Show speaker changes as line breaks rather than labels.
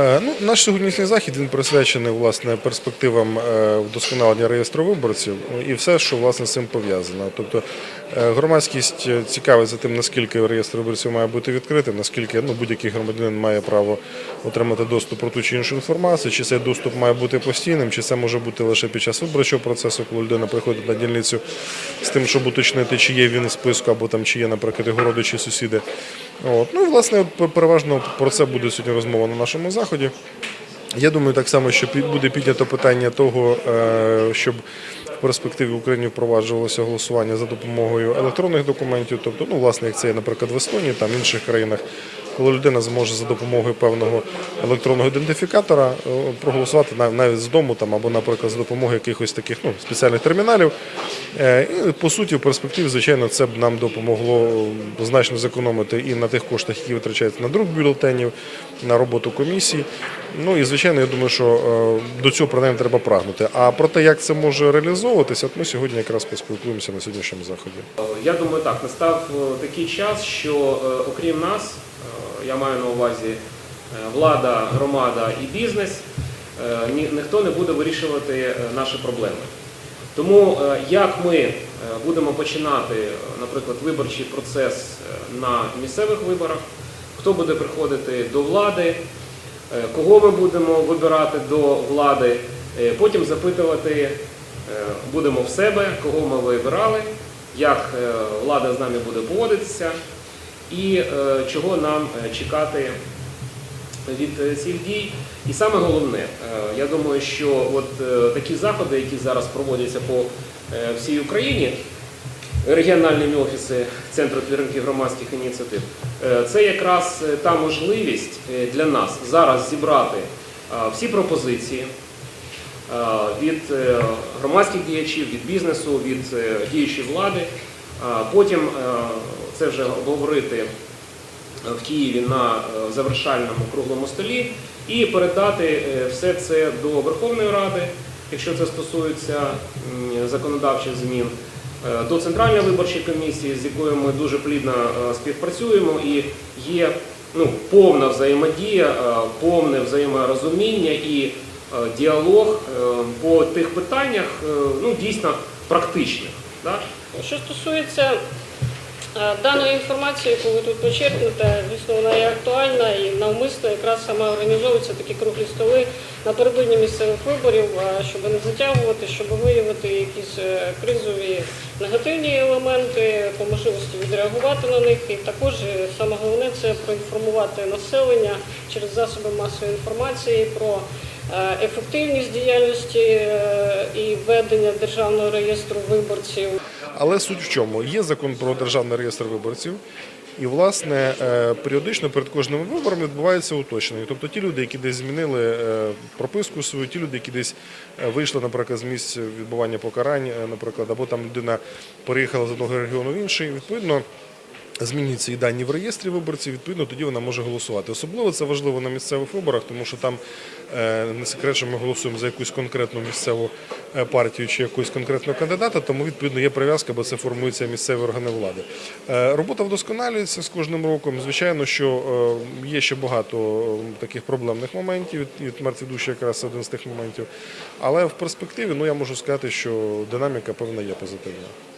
Е, Ну, наш сьогоднішній захід він присвячений власне перспективам е, вдосконалення реєстру виборців ну, і все, що власне з цим пов'язано. Тобто е, громадськість цікавиться тим, наскільки реєстр виборців має бути відкритим, наскільки ну, будь-який громадянин має право отримати доступ про ту чи іншу інформацію, чи цей доступ має бути постійним, чи це може бути лише під час виборчого процесу, коли людина приходить на дільницю з тим, щоб уточнити, чи є він в списку, або там чи є, наприклад, його родичі, сусіди. От. Ну і власне переважно про це буде сьогодні розмова на нашому заході. Я думаю, так само, що буде піднято питання того, е, щоб в перспективі в Україні впроваджувалося голосування за допомогою електронних документів, тобто, ну, власне, як це є, наприклад, в Естонії, там в інших країнах, коли людина зможе за допомогою певного електронного ідентифікатора е, проголосувати нав- навіть з дому там, або, наприклад, за допомогою якихось таких ну, спеціальних терміналів. Е, І по суті, в перспективі, звичайно, це б нам допомогло е, значно зекономити і на тих коштах, які витрачаються на друк бюлетенів, на роботу комісій. Ну і звичайно, я думаю, що до цього принаймні треба прагнути. А про те, як це може реалізовуватися, от ми сьогодні якраз поспілкуємося на сьогоднішньому заході.
Я думаю, так, настав такий час, що окрім нас, я маю на увазі е, влада, громада і бізнес, е, ні- ніхто не буде вирішувати е, наші проблеми. Тому як ми будемо починати, наприклад, виборчий процес на місцевих виборах, хто буде приходити до влади, кого ми будемо вибирати до влади, потім запитувати будемо в себе, кого ми вибирали, як влада з нами буде поводитися і е, чого нам е, чекати від е, цих дій. І саме головне, я думаю, що от такі заходи, які зараз проводяться по всій Україні, регіональні офіси Центру підтримки громадських ініціатив, це якраз та можливість для нас зараз зібрати всі пропозиції від громадських діячів, від бізнесу, від діючої влади. Потім це вже обговорити в Києві на е, завершальному круглому столі і передати е, все це до Верховної Ради, якщо це стосується законодавчих змін, е, до Центральної виборчої комісії, з якою ми дуже плідно співпрацюємо, і є ну, повна взаємодія, повне взаєморозуміння і діалог по тих питаннях, ну дійсно практичних. Да?
Що стосується е, даної інформації, яку ви тут почерпнете, звісно, вона є актуальна і навмисно якраз саме організовуються такі круглі столи напередодні місцевих виборів, е, щоб не затягувати, щоб виявити якісь е, кризові негативні елементи, по можливості відреагувати на них. І також саме головне це проінформувати населення через засоби масової інформації про ефективність діяльності і ведення державного реєстру виборців.
Але суть в чому? Є закон про державний реєстр виборців, і власне е, періодично перед кожним вибором відбувається уточнення. Тобто ті люди, які десь змінили е, прописку свою, ті люди, які десь е, вийшли, наприклад, з місць відбування покарань, наприклад, або там людина переїхала з одного регіону в інший, відповідно. Змінюються і дані в реєстрі виборців, відповідно, тоді вона може голосувати. Особливо це важливо на місцевих виборах, тому що там е, не секрет, що ми голосуємо за якусь конкретну місцеву е, партію чи якогось конкретного кандидата, тому відповідно є прив'язка, бо це формуються місцеві органи влади. Е, Робота вдосконалюється з кожним роком. Звичайно, що є ще багато таких проблемних моментів. от мертві якраз один з тих моментів. Але в перспективі ну я можу сказати, що динаміка певна є позитивна.